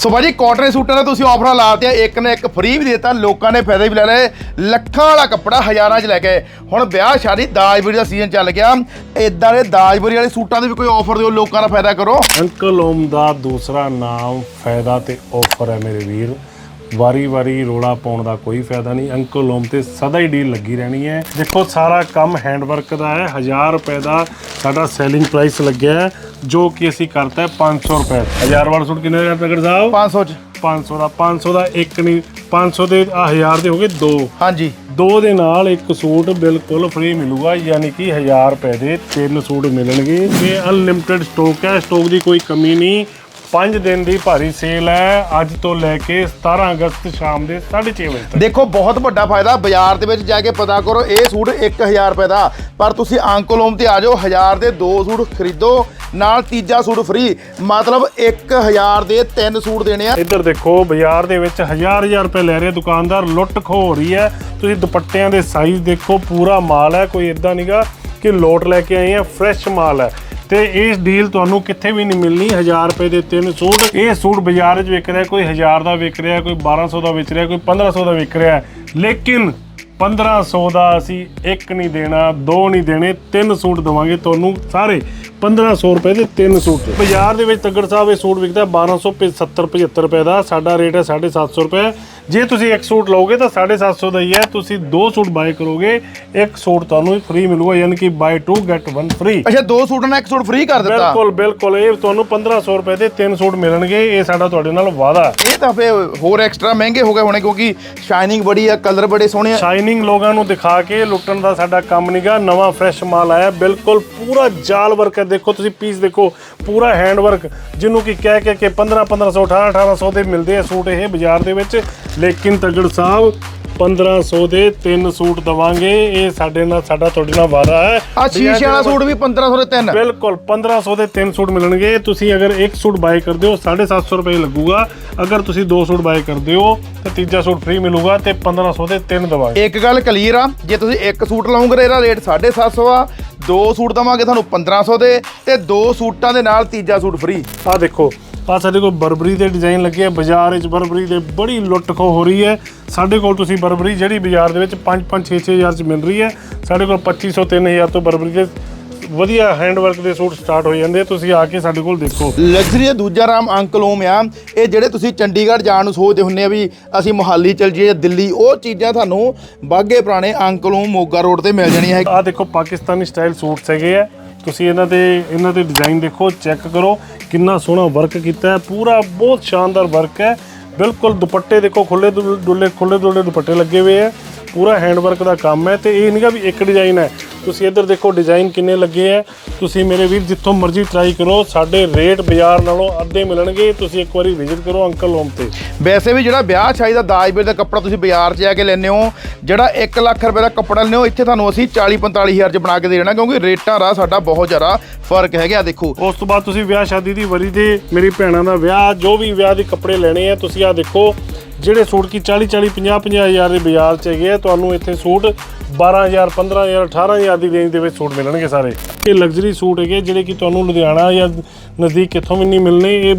ਸੋ ਭਾਜੀ ਕਾਟਨ ਦੇ ਸੂਟਾਂ ਦਾ ਤੁਸੀਂ ਆਫਰਾਂ ਲਾਤਿਆ ਇੱਕ ਨੇ ਇੱਕ ਫ੍ਰੀ ਵੀ ਦਿੱਤਾ, ਲੋਕਾਂ ਨੇ ਫਾਇਦੇ ਵੀ ਲੈ ਲਏ ਲੱਖਾਂ ਵਾਲਾ ਕੱਪੜਾ ਹਜ਼ਾਰਾਂ 'ਚ ਲੈ ਕੇ ਹੁਣ ਵਿਆਹ ਸ਼ਾਦੀ ਦਾਜਬਰੀ ਦਾ ਸੀਜ਼ਨ ਚੱਲ ਗਿਆ ਇਦਾਂ ਦੇ ਦਾਜਬਰੀ ਵਾਲੇ ਸੂਟਾਂ ਦੇ ਵੀ ਕੋਈ ਆਫਰ ਦਿਓ, ਲੋਕਾਂ ਦਾ ਫਾਇਦਾ ਕਰੋ। ਅੰਕਲ ਓਮ ਦਾ ਦੂਸਰਾ ਨਾਮ ਫਾਇਦਾ ਤੇ ਆਫਰ ਹੈ ਮੇਰੇ ਵੀਰ। ਵਾਰੀ ਵਾਰੀ ਰੋਲਾ ਪਾਉਣ ਦਾ ਕੋਈ ਫਾਇਦਾ ਨਹੀਂ। ਅੰਕਲ ਓਮ ਤੇ ਸਦਾ ਹੀ ਡੀਲ ਲੱਗੀ ਰਹਿਣੀ ਹੈ। ਦੇਖੋ ਸਾਰਾ ਕੰਮ ਹੈਂਡਵਰਕ ਦਾ ਹੈ। 1000 ਰੁਪਏ ਦਾ ਸਾਡਾ ਸੈਲਿੰਗ ਪ੍ਰਾਈਸ ਲੱਗਿਆ ਹੈ ਜੋ ਕਿ ਅਸੀਂ ਕਰਤਾ ਹੈ 500 ਰੁਪਏ। 1000 ਵਾਲਾ ਸੂਟ ਕਿੰਨੇ ਦਾ ਨਗਰ ਸਾਹਿਬ? 500 'ਚ। 500 ਦਾ। 500 ਦਾ ਇੱਕ ਨਹੀਂ 500 ਦੇ ਆ 1000 ਦੇ ਹੋ ਗਏ ਦੋ। ਹਾਂਜੀ। ਦੋ ਦੇ ਨਾਲ ਇੱਕ ਸੂਟ ਬਿਲਕੁਲ ਫ੍ਰੀ ਮਿਲੂਗਾ ਯਾਨੀ ਕਿ 1000 ਰੁਪਏ ਦੇ ਤਿੰਨ ਸੂਟ ਮਿਲਣਗੇ। ਇਹ ਅਨਲਿਮਿਟਿਡ ਸਟਾਕ ਹੈ ਸਟਾਕ ਦੀ ਕੋਈ ਕਮੀ ਨਹੀਂ। 5 ਦਿਨ ਦੀ ਭਾਰੀ ਸੇਲ ਹੈ। ਅੱਜ ਤੋਂ ਲੈ ਕੇ 17 ਅਗਸਤ ਸ਼ਾਮ ਦੇ 6:30 ਵਜੇ ਤੱਕ। ਦੇਖੋ ਬਹੁਤ ਵੱਡਾ ਫਾਇਦਾ। ਬਾਜ਼ਾਰ ਦੇ ਵਿੱਚ ਜਾ ਕੇ ਪਤਾ ਕਰੋ ਇਹ ਸੂਟ 1000 ਰੁਪਏ ਦਾ। ਪਰ ਤੁਸੀਂ ਅੰਕਲੋਮ ਤੇ ਆ ਜਾਓ 1000 ਦੇ ਦੋ ਸੂਟ ਖਰੀਦੋ। ਨਾਲ ਤੀਜਾ ਸੂਟ ਫ੍ਰੀ ਮਤਲਬ 1000 ਦੇ ਤਿੰਨ ਸੂਟ ਦੇਣੇ ਆ। ਇੱਧਰ ਦੇਖੋ ਬਾਜ਼ਾਰ ਦੇ ਵਿੱਚ ਹਜ਼ਾਰ ਹਜ਼ਾਰ ਰੁਪਏ ਲੈ ਰਿਹਾ ਦੁਕਾਨਦਾਰ। ਲੁੱਟ ਖੋ ਰਹੀ ਹੈ। ਤੁਸੀਂ ਦੁਪੱਟਿਆਂ ਦੇ ਸਾਈਜ਼ ਦੇਖੋ ਪੂਰਾ ਮਾਲ ਹੈ। ਕੋਈ ਇਦਾਂ ਨਹੀਂਗਾ ਕਿ ਲੋਟ ਲੈ ਕੇ ਆਏ ਆ ਫਰੈਸ਼ ਮਾਲ ਹੈ। ਤੇ ਇਸ ਡੀਲ ਤੁਹਾਨੂੰ ਕਿੱਥੇ ਵੀ ਨਹੀਂ ਮਿਲਣੀ 1000 ਰੁਪਏ ਦੇ ਤਿੰਨ ਸੂਟ। ਇਹ ਸੂਟ ਬਾਜ਼ਾਰ 'ਚ ਵਿਕ ਰਿਹਾ, ਕੋਈ 1000 ਦਾ ਵਿਕ ਰਿਹਾ, ਕੋਈ 1200 ਦਾ ਵਿਕ ਰਿਹਾ, ਕੋਈ 1500 ਦਾ ਵਿਕ ਰਿਹਾ। ਲੇਕਿਨ 1500 ਦਾ ਅਸੀਂ ਇੱਕ ਨਹੀਂ ਦੇਣਾ ਦੋ ਨਹੀਂ ਦੇਣੇ ਤਿੰਨ ਸੂਟ ਦਵਾਂਗੇ ਤੁਹਾਨੂੰ ਸਾਰੇ। 1500 ਰੁਪਏ ਦੇ ਤਿੰਨ ਸੂਟ। ਬਾਜ਼ਾਰ ਦੇ ਵਿੱਚ ਤੱਗੜ ਸਾਹਿਬ ਇਹ ਸੂਟ ਵਿਕਦਾ 1270 75 ਰੁਪਏ ਦਾ। ਸਾਡਾ ਰੇਟ ਹੈ 750 ਰੁਪਏ। ਜੇ ਤੁਸੀਂ ਇੱਕ ਸੂਟ ਲਓਗੇ ਤਾਂ 750 ਦਾ ਹੀ ਹੈ। ਤੁਸੀਂ ਦੋ ਸੂਟ ਬਾਏ ਕਰੋਗੇ ਇੱਕ ਸੂਟ ਤੁਹਾਨੂੰ ਫ੍ਰੀ ਮਿਲੂਗਾ ਯਾਨੀ ਕਿ ਬਾਏ 2 ਗੈਟ 1 ਫ੍ਰੀ ਅੱਛਾ ਦੋ ਸੂਟਾਂ ਨਾਲ ਇੱਕ ਸੂਟ ਫ੍ਰੀ ਕਰ ਦਿੱਤਾ। ਬਿਲਕੁਲ ਬਿਲਕੁਲ। ਇਹ ਤੁਹਾਨੂੰ 1500 ਰੁਪਏ ਦੇ ਤਿੰਨ ਸੂਟ ਮਿਲਣਗੇ। ਇਹ ਸਾਡਾ ਤੁਹਾਡੇ ਨਾਲ ਵਾਅਦਾ ਇਹ ਤਾਂ ਫੇ ਹੋਰ ਐਕਸਟਰਾ ਮਹਿੰਗੇ ਹੋ ਗਏ ਹੋਣੇ ਕਿਉਂਕਿ ਸ਼ਾਈਨਿੰਗ ਬੜੀ ਆ ਕਲਰ ਬੜੇ ਸੋਹਣੇ ਆ। ਸ਼ਾਈਨਿੰਗ ਲੋਕਾਂ ਨੂੰ ਦਿਖਾ ਕੇ ਲੁੱਟਣ ਦਾ ਸਾਡਾ ਕੰਮ ਨਹੀਂਗਾ ਨਵਾਂ ਫਰੈਸ਼ ਮਾਲ ਆਇਆ। ਬਿਲਕੁਲ ਪੂਰਾ ਜਾਲ ਵਰਕ ਹੈ। ਦੇਖੋ ਤੁਸੀਂ ਪੀਸ ਦੇਖੋ, ਪੂਰਾ ਹੈਂਡ ਵਰਕ ਜਿਹਨੂੰ ਕਿ ਕਹਿ ਕੇ ਕਿ 15 1500 18 1800 ਦੇ ਮਿਲਦੇ ਆ ਸੂਟ ਇਹ ਬਾਜ਼ਾਰ ਦੇ ਵਿੱਚ। ਲੇਕਿਨ ਤਗੜ ਸਾਹਿਬ 1500 ਦੇ ਤਿੰਨ ਸੂਟ ਦਵਾਂਗੇ। ਇਹ ਸਾਡੇ ਨਾਲ ਸਾਡਾ ਤੁਹਾਡੇ ਨਾਲ ਵਾਅਦਾ ਹੈ। ਆ ਸ਼ੀਸ਼ੇ ਵਾਲਾ ਸੂਟ ਵੀ 1500 ਦੇ ਤਿੰਨ। ਬਿਲਕੁਲ 1500 ਦੇ ਤਿੰਨ ਸੂਟ ਮਿਲਣਗੇ। ਤੁਸੀਂ ਅਗਰ ਇੱਕ ਸੂਟ ਬਾਏ ਕਰਦੇ ਹੋ 750 ਰੁਪਏ ਲੱਗੂਗਾ। ਅਗਰ ਤੁਸੀਂ ਦੋ ਸੂਟ ਬਾਏ ਕਰਦੇ ਹੋ ਤਾਂ ਤੀਜਾ ਸੂਟ ਫ੍ਰੀ ਮਿਲੂਗਾ ਤੇ 1500 ਦੇ ਤਿੰਨ ਦਵਾਂਗੇ। ਇੱਕ ਗੱਲ ਕਲੀਅਰ ਆ ਜੇ ਤੁਸੀਂ ਇੱਕ ਸੂਟ ਲਾਉਂਗੇ ਇਹਦਾ ਰੇਟ 750 ਆ। ਦੋ ਸੂਟ ਦਵਾਂਗੇ ਤੁਹਾਨੂੰ 1500 ਦੇ ਤੇ ਦੋ ਸੂਟਾਂ ਦੇ ਨਾਲ ਤੀਜਾ ਸੂਟ ਫ੍ਰੀ ਆ ਦੇਖੋ ਆ ਸਾਡੇ ਕੋਲ ਬਰਬਰੀ ਦੇ ਡਿਜ਼ਾਈਨ ਲੱਗੇ ਆ ਬਾਜ਼ਾਰ ਵਿੱਚ ਬਰਬਰੀ ਦੇ ਬੜੀ ਲੁੱਟ ਖੋ ਹੋ ਰਹੀ ਹੈ। ਸਾਡੇ ਕੋਲ ਤੁਸੀਂ ਬਰਬਰੀ ਜਿਹੜੀ ਬਾਜ਼ਾਰ ਦੇ ਵਿੱਚ 5 5 6 6000 ਚ ਮਿਲ ਰਹੀ ਹੈ। ਸਾਡੇ ਕੋਲ 2500 3000 ਤੋਂ ਬਰਬਰੀ ਦੇ ਵਧੀਆ ਹੈਂਡ ਵਰਕ ਦੇ ਸੂਟ ਸਟਾਰਟ ਹੋ ਜਾਂਦੇ ਆ। ਤੁਸੀਂ ਆ ਕੇ ਸਾਡੇ ਕੋਲ ਦੇਖੋ। ਲਗਜ਼ਰੀ ਦੂਜਾ ਰਾਮ ਅੰਕਲੋਮ ਆ। ਇਹ ਜਿਹੜੇ ਤੁਸੀਂ ਚੰਡੀਗੜ੍ਹ ਜਾਣ ਨੂੰ ਸੋਚਦੇ ਹੁੰਨੇ ਆ ਵੀ ਅਸੀਂ ਮੁਹਾਲੀ ਚੱਲ ਜਾਈਏ ਜਾਂ ਦਿੱਲੀ ਉਹ ਚੀਜ਼ਾਂ ਤੁਹਾਨੂੰ ਬਾਗੇ ਪੁਰਾਣੇ ਅੰਕਲੋਮ ਮੋਗਾ ਰੋਡ ਤੇ ਮਿਲ ਜਾਣੀਆਂ ਹੈ। ਆ ਦੇਖੋ ਪਾਕਿਸਤਾਨੀ ਸਟਾਈਲ ਸੂਟਸ ਹੈਗੇ ਆ। ਤੁਸੀਂ ਇਹਨਾਂ ਦੇ ਇਹਨਾਂ ਦੇ ਡਿਜ਼ਾਈਨ ਦੇਖੋ ਚੈੱਕ ਕਰੋ, ਕਿੰਨਾ ਸੋਹਣਾ ਵਰਕ ਕੀਤਾ ਹੈ, ਪੂਰਾ ਬਹੁਤ ਸ਼ਾਨਦਾਰ ਵਰਕ ਹੈ। ਬਿਲਕੁਲ ਦੁਪੱਟੇ ਦੇਖੋ ਖੁੱਲੇ ਡੁੱਲੇ ਖੁੱਲੇ ਡੁੱਲੇ ਦੁਪੱਟੇ ਲੱਗੇ ਹੋਏ ਹੈ। ਪੂਰਾ ਹੈਂਡ ਵਰਕ ਦਾ ਕੰਮ ਹੈ ਤੇ ਇਹ ਨਹੀਂਗਾ ਵੀ ਇੱਕ ਡਿਜ਼ਾਈਨ ਹੈ। ਤੁਸੀਂ ਇੱਧਰ ਦੇਖੋ ਡਿਜ਼ਾਈਨ ਕਿੰਨੇ ਲੱਗੇ ਆ। ਤੁਸੀਂ ਮੇਰੇ ਵੀਰ ਜਿੱਥੋਂ ਮਰਜ਼ੀ ਟਰਾਈ ਕਰੋ ਸਾਡੇ ਰੇਟ ਬਾਜ਼ਾਰ ਨਾਲੋਂ ਅੱਧੇ ਮਿਲਣਗੇ। ਤੁਸੀਂ ਇੱਕ ਵਾਰੀ ਵਿਜ਼ਿਟ ਕਰੋ ਅੰਕਲ ਹੋਮ ਤੇ। ਵੈਸੇ ਵੀ ਜਿਹੜਾ ਵਿਆਹ ਸ਼ਾਦੀ ਦਾ ਦਾਜ ਬੇਰ ਦਾ ਕੱਪੜਾ ਤੁਸੀਂ ਬਾਜ਼ਾਰ 'ਚ ਜਾ ਕੇ ਲੈਂਦੇ ਹੋ ਜਿਹੜਾ 1 ਲੱਖ ਰੁਪਏ ਦਾ ਕੱਪੜਾ ਲੈਂਦੇ ਹੋ ਇੱਥੇ ਤੁਹਾਨੂੰ ਅਸੀਂ 40 45 ਹਜ਼ਾਰ 'ਚ ਬਣਾ ਕੇ ਦੇ ਦੇਣਾ ਕਿਉਂਕਿ ਰੇਟਾਂ ਦਾ ਸਾਡਾ ਬਹੁਤ ਜ਼ਿਆਦਾ ਫ਼ਰਕ ਹੈਗਾ ਦੇਖੋ। ਉਸ ਤੋਂ ਬਾਅਦ ਤੁਸੀਂ ਵਿਆਹ ਸ਼ਾਦੀ ਦੀ ਵਰੀ ਦੇ ਮੇਰੀ ਭੈਣਾਂ ਦਾ ਵਿਆਹ ਜੋ ਵੀ ਵਿਆਹ ਦੇ ਕੱਪੜੇ ਲੈਣੇ ਆ ਤੁਸੀਂ ਆ ਦੇਖੋ ਜਿਹੜੇ ਸੂਟ ਕੀ 40 40 50 50 ਹਜ਼ਾਰ ਦੇ ਬਾਜ਼ਾਰ ਚ ਹੈਗੇ ਆ ਤੁਹਾਨੂੰ ਇੱਥੇ ਸੂਟ 12000 15000 18000 ਦੀ ਰੇਂਜ ਦੇ ਵਿੱਚ ਸੂਟ ਮਿਲਣਗੇ ਸਾਰੇ। ਇਹ ਲਗਜ਼ਰੀ ਸੂਟ ਹੈਗੇ ਜਿਹੜੇ ਕਿ ਤੁਹਾਨੂੰ ਲੁਧਿਆਣਾ ਜਾਂ ਨਜ਼ਦੀਕ ਕਿੱਥੋਂ ਵੀ ਨਹੀਂ ਮਿਲਣੇ। ਇਹ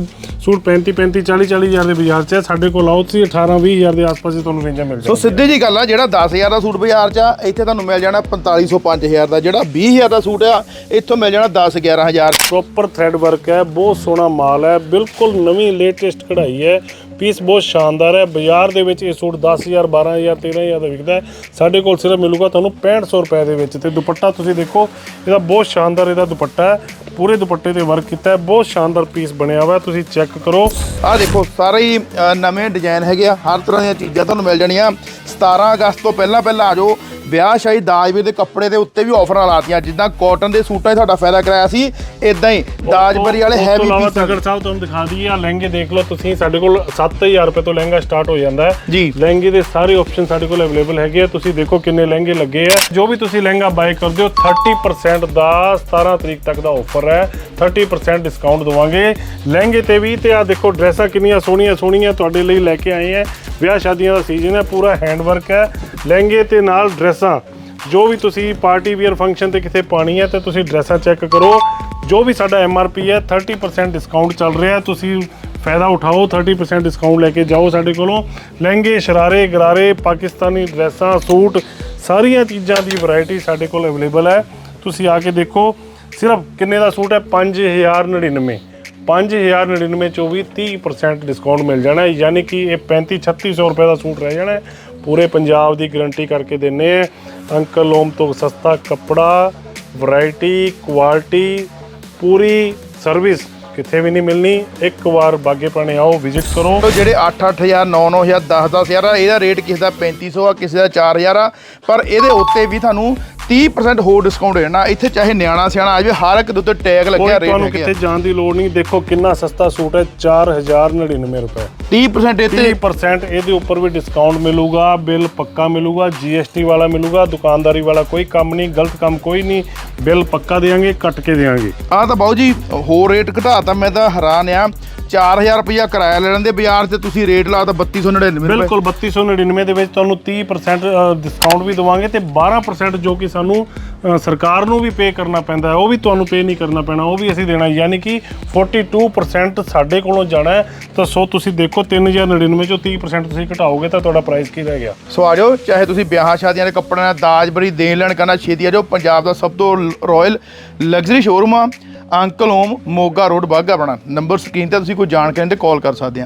ਸੂਟ 35 35 40 40 ਹਜ਼ਾਰ ਦੇ ਬਾਜ਼ਾਰ ਚ ਹੈ ਸਾਡੇ ਕੋਲ ਆਓ ਤੁਸੀਂ 18 20 ਹਜ਼ਾਰ ਦੇ ਆਸ-ਪਾਸ ਹੀ ਤੁਹਾਨੂੰ ਰੇਂਜਾਂ ਮਿਲ ਸੋ ਜਾਣਗੀਆਂ। ਸਿੱਧੀ ਜੀ ਗੱਲ ਆ ਜਿਹੜਾ 10000 ਦਾ ਸੂਟ ਬਾਜ਼ਾਰ 'ਚ ਆ ਇੱਥੇ ਤੁਹਾਨੂੰ ਮਿਲ ਜਾਣਾ 4500 5000 ਦਾ। ਜਿਹੜਾ 20000 ਦਾ ਸੂਟ ਆ ਇੱਥੋਂ ਮਿਲ ਜਾਣਾ 10 11000 ਪ੍ਰੋਪਰ ਥ੍ਰੈਡ ਵਰਕ ਹੈ ਬਹੁਤ ਸੋਹਣਾ ਮਾਲ ਹੈ ਬਿਲਕੁਲ ਨਵੀਂ ਲੇਟੈਸਟ ਕਢਾਈ ਹੈ। ਪੀਸ ਬਹੁਤ ਸ਼ਾਨਦਾਰ ਹੈ। ਬਾਜ਼ਾਰ ਦੇ ਵਿੱਚ ਇਹ ਸੂਟ 10000 12000 13000 ਦਾ ਵਿਕਦਾ ਹੈ। ਸਾਡੇ ਕੋਲ ਸਿਰਫ ਮਿਲੂਗਾ ਤੁਹਾਨੂੰ 6500 ਰੁਪਏ ਦੇ ਵਿੱਚ। ਤੇ ਦੁਪੱਟਾ ਤੁਸੀਂ ਦੇਖੋ ਇਹਦਾ ਬਹੁਤ ਸ਼ਾਨਦਾਰ ਇਹਦਾ ਦੁਪੱਟਾ ਹੈ। ਪੂਰੇ ਦੁਪੱਟੇ ਤੇ ਵਰਕ ਕੀਤਾ ਹੈ। ਬਹੁਤ ਸ਼ਾਨਦਾਰ ਪੀਸ ਬਣਿਆ ਹੋਇਆ ਤੁਸੀਂ ਚੈੱਕ ਕਰੋ। ਆਹ ਦੇਖੋ ਸਾਰੇ ਹੀ ਅ, ਨਵੇਂ ਡਿਜ਼ਾਈਨ ਹੈਗੇ ਆ। ਹਰ ਤਰ੍ਹਾਂ ਦੀਆਂ ਚੀਜ਼ਾਂ ਤੁਹਾਨੂੰ ਮਿਲ ਜਾਣੀਆਂ। 17 ਅਗਸਤ ਤੋਂ ਪਹਿਲਾਂ ਪਹਿਲਾਂ ਆ ਜਾਓ। ਵਿਆਹ ਸ਼ਾਹੀ ਦਾਜਵੀਰ ਦੇ ਕੱਪੜੇ ਦੇ ਉੱਤੇ ਵੀ ਆਫਰਾਂ ਲਾਤੀਆਂ ਜਿੱਦਾਂ ਕਾਟਨ ਦੇ ਸੂਟਾਂ 'ਚ ਤੁਹਾਡਾ ਫਾਇਦਾ ਕਰਾਇਆ ਸੀ ਇਦਾਂ ਹੀ ਦਾਜਬਰੀ ਵਾਲੇ ਹੈਵੀ ਪੀਸ ਤਗੜ ਸਾਹਿਬ ਤੁਹਾਨੂੰ ਦਿਖਾ ਦਈਏ ਆ ਲਹਿੰਗੇ ਦੇਖ ਲਓ ਤੁਸੀਂ ਸਾਡੇ ਕੋਲ 7000 ਰੁਪਏ ਤੋਂ ਲਹਿੰਗਾ ਸਟਾਰਟ ਹੋ ਜਾਂਦਾ ਹੈ। ਜੀ। ਲਹਿੰਗੇ ਦੇ ਸਾਰੇ ਆਪਸ਼ਨ ਸਾਡੇ ਕੋਲ ਅਵੇਲੇਬਲ ਹੈਗੇ ਆ। ਤੁਸੀਂ ਦੇਖੋ ਕਿੰਨੇ ਲਹਿੰਗੇ ਲੱਗੇ ਆ। ਜੋ ਵੀ ਤੁਸੀਂ ਲਹਿੰਗਾ ਬਾਏ ਕਰਦੇ ਹੋ 30% ਦਾ 17 ਤਰੀਕ ਤੱਕ ਦਾ ਆਫਰ ਹੈ। 30% ਡਿਸਕਾਊਂਟ ਦਵਾਂਗੇ। ਲਹਿੰਗੇ ਤੇ ਵੀ ਤੇ ਆ ਦੇਖੋ ਡਰੈਸਾਂ ਕਿੰਨੀਆਂ ਸੋਹਣੀਆਂ ਸੋਹਣੀਆਂ ਤੁਹਾਡੇ ਲਈ ਲੈ ਕੇ ਆਏ ਆ। ਵਿਆਹ ਸ਼ਾਦੀਆਂ ਦਾ ਸੀਜ਼ਨ ਹੈ, ਪੂਰਾ ਹੈਂਡ ਵਰਕ ਹੈ, ਲਹਿੰਗੇ ਤੇ ਨਾਲ ਡਰੈਸਾਂ ਜੋ ਵੀ ਤੁਸੀਂ ਪਾਰਟੀ ਵੀਅਰ ਫੰਕਸ਼ਨ ਤੇ ਕਿਤੇ ਪਾਣੀ ਹੈ, ਤੇ ਤੁਸੀਂ ਡਰੈਸਾਂ ਚੈੱਕ ਕਰੋ। ਜੋ ਵੀ ਸਾਡਾ ਐੱਮ ਆਰ ਪੀ ਹੈ 30% ਡਿਸਕਾਊਂਟ ਚੱਲ ਰਿਹਾ ਤੁਸੀਂ ਫਾਇਦਾ ਉਠਾਓ 30% ਡਿਸਕਾਊਂਟ ਲੈ ਕੇ ਜਾਓ ਸਾਡੇ ਕੋਲੋਂ। ਲਹਿੰਗੇ, ਸ਼ਰਾਰੇ, ਗਰਾਰੇ, ਪਾਕਿਸਤਾਨੀ ਡਰੈਸਾਂ ਸੂਟ, ਸਾਰੀਆਂ ਚੀਜ਼ਾਂ ਦੀ ਵੈਰਾਈਟੀ ਸਾਡੇ ਕੋਲ ਅਵੇਲੇਬਲ ਹੈ। ਤੁਸੀਂ ਆ ਕੇ ਦੇਖੋ, ਸਿਰਫ ਕਿੰਨੇ ਦਾ ਸੂਟ ਹੈ? 5099 5099 ਚੋਂ ਵੀ 30% ਡਿਸਕਾਊਂਟ ਮਿਲ ਜਾਣਾ ਹੈ, ਯਾਨੀ ਕਿ ਇਹ 35 3600 ਰੁਪਏ ਦਾ ਸੂਟ ਰਹਿ ਜਾਣਾ ਹੈ। ਪੂਰੇ ਪੰਜਾਬ ਦੀ ਗਾਰੰਟੀ ਕਰਕੇ ਦਿੰਨੇ ਆ। ਅੰਕਲ ਓਮ ਤੋਂ ਸਸਤਾ ਕੱਪੜਾ ਵੈਰਾਈਟੀ ਕੁਆਲਿਟੀ ਪੂਰੀ ਸਰਵਿਸ ਕਿੱਥੇ ਵੀ ਨਹੀਂ ਮਿਲਣੀ। ਇੱਕ ਵਾਰ ਬਾਗੇ ਪਾਣੇ ਆਓ ਵਿਜ਼ਿਟ ਕਰੋ। ਉਹ ਜਿਹੜੇ 8-8000 9-9000 10-10000 ਆ, ਇਹਦਾ ਰੇਟ ਕਿਸੇ ਦਾ 3500 ਆ, ਕਿਸੇ ਦਾ 4000 ਆ। ਪਰ ਇਹਦੇ ਉੱਤੇ ਵੀ ਤੁਹਾਨੂੰ 30% ਹੋਰ ਡਿਸਕਾਊਂਟ ਹੋ ਜਾਣਾ। ਇੱਥੇ ਚਾਹੇ ਨਿਆਣਾ ਸਿਆਣਾ ਆ ਜਾਵੇ ਹਰ ਇੱਕ ਦੇ ਉੱਤੇ ਟੈਗ ਲੱਗਿਆ ਰੇਟ ਤੁਹਾਨੂੰ ਕਿੱਥੇ ਜਾਣ ਦੀ ਲੋੜ ਨਹੀਂ। ਦੇਖੋ ਕਿੰਨਾ ਸਸਤਾ ਸੂਟ ਹੈ 4099 ਰੁਪਏ। 30% ਇੱਥੇ 30% ਇਹਦੇ ਉੱਪਰ ਵੀ ਡਿਸਕਾਊਂਟ ਮਿਲੂਗਾ ਬਿੱਲ ਪੱਕਾ ਮਿਲੂਗਾ GST ਵਾਲਾ ਮਿਲੂਗਾ ਦੁਕਾਨਦਾਰੀ ਵਾਲਾ ਕੋਈ ਕੰਮ ਨਹੀਂ ਗਲਤ ਕੰਮ ਕੋਈ ਨਹੀਂ ਬਿੱਲ ਪੱਕਾ ਦੇਾਂਗੇ ਕੱਟ ਕੇ ਦੇਾਂਗੇ ਆ ਤਾਂ ਬਾਊ ਜੀ ਹੋਰ ਰੇਟ ਘਟਾਤਾ ਮੈਂ ਤਾਂ ਹੈਰਾਨ ਆ। 4000 ਰੁਪਇਆ ਕਿਰਾਇਆ ਲੈ ਲੈਂਦੇ ਬਾਜ਼ਾਰ ਤੇ ਤੁਸੀਂ ਰੇਟ ਲਾਤਾ 3299 ਰੁਪਏ। ਬਿਲਕੁਲ 3299 ਦੇ ਵਿੱਚ ਤੁਹਾਨੂੰ 30% ਡਿਸਕਾਊਂਟ ਵੀ ਦਵਾਂਗੇ ਤੇ 12% ਜੋ ਕਿ ਸਾਨੂੰ ਅ, ਸਰਕਾਰ ਨੂੰ ਵੀ ਪੇ ਕਰਨਾ ਪੈਂਦਾ ਹੈ ਉਹ ਵੀ ਤੁਹਾਨੂੰ ਪੇ ਨਹੀਂ ਕਰਨਾ ਪੈਣਾ ਉਹ ਵੀ ਅਸੀਂ ਦੇਣਾ ਯਾਨੀ ਕਿ 42% ਸਾਡੇ ਕੋਲੋਂ ਜਾਣਾ ਹੈ। ਤਾਂ ਸੋ ਤੁਸੀਂ ਦੇਖੋ 3099 ਚੋਂ 30% ਤੁਸੀਂ ਘਟਾਓਗੇ ਤਾਂ ਤੁਹਾਡਾ ਪ੍ਰਾਈਸ ਕੀ ਰਹਿ ਗਿਆ? ਸੋ ਆ ਜਾਓ ਚਾਹੇ ਤੁਸੀਂ ਵਿਆਹਾਂ ਸ਼ਾਦੀਆਂ ਦੇ ਕੱਪੜਿਆਂ ਦਾ ਦਾਜ ਬਰੀ ਦੇਣ ਲੈਣ ਕਰਨਾ ਛੇਤੀ ਆ ਜਾਓ ਪੰਜਾਬ ਦਾ ਸਭ ਤੋਂ ਰਾਇਲ ਲਗਜ਼ਰੀ ਸ਼ੋਰੂਮ ਆ। ਅੰਕਲ ਓਮ ਮੋਗਾ ਰੋਡ ਬਾਗਾ ਬਣਾ। ਨੰਬਰ ਸਕਰੀਨ ਤੇ ਤੁਸੀਂ ਕੋਈ ਜਾਣਕਾਰੀ ਤੇ ਕਾਲ ਕਰ ਸਕਦੇ ਆ।